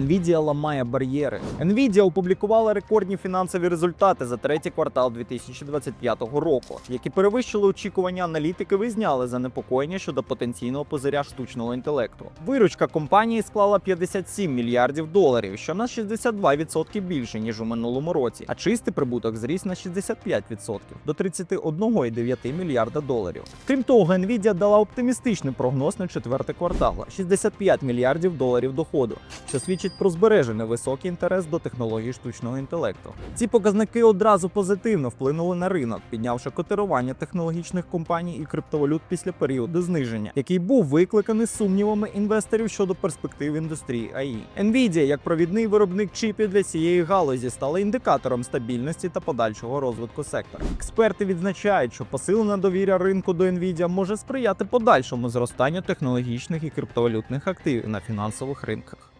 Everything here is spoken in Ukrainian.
Nvidia ламає бар'єри. Nvidia опублікувала рекордні фінансові результати за третій квартал 2025 року, які перевищили очікування аналітиків і зняли занепокоєння щодо потенційного позиря штучного інтелекту. Виручка компанії склала 57 мільярдів доларів, що на 62% більше ніж у минулому році, а чистий прибуток зріс на 65% до 31,9 мільярда доларів. Крім того, Nvidia дала оптимістичний прогноз на четвертий квартал 65 мільярдів доларів доходу, що свідчить про збережений високий інтерес до технологій штучного інтелекту. Ці показники одразу позитивно вплинули на ринок, піднявши котирування технологічних компаній і криптовалют після періоду зниження, який був викликаний сумнівами інвесторів щодо перспектив індустрії АІ. Nvidia, як провідний виробник чіпів для цієї галузі, стала індикатором стабільності та подальшого розвитку сектора. Експерти відзначають, що посилена довіря ринку до Nvidia може сприяти подальшому зростанню технологічних і криптовалютних активів на фінансових ринках.